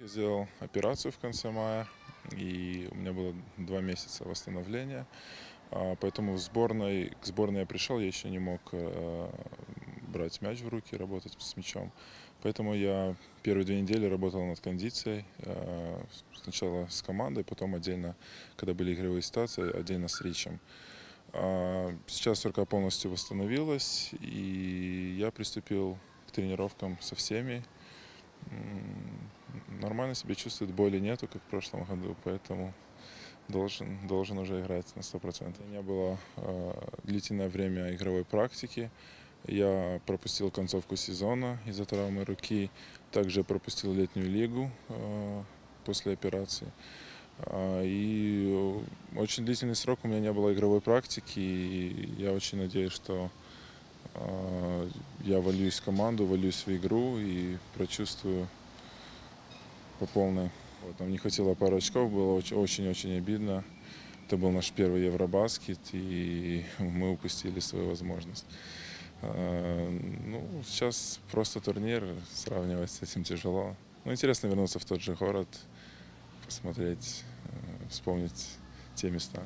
Я сделал операцию в конце мая, и у меня было два месяца восстановления. А, Поэтому в сборной, к сборной я пришел, я еще не мог э, брать мяч в руки, работать с мячом. Поэтому я первые две недели работал над кондицией. э, Сначала с командой, потом отдельно, когда были игровые ситуации, отдельно с Ричем. А, Сейчас рука полностью восстановилась, и я приступил к тренировкам со всеми. Нормально себя чувствует, боли нету, как в прошлом году, поэтому должен, должен уже играть на 100%. Не было э, длительное время игровой практики. Я пропустил концовку сезона из-за травмы руки. Также пропустил летнюю лигу э, после операции. А, И очень длительный срок у меня не было игровой практики. И я очень надеюсь, что э, я вольюсь в команду, вольюсь в игру и прочувствую по полной. Вот, нам не хватило пару очков, было оч- очень-очень обидно. Это был наш первый Евробаскет, и мы упустили свою возможность. А, Ну, сейчас просто турнир, сравнивать с этим тяжело. Ну, интересно вернуться в тот же город, посмотреть, э, вспомнить те места.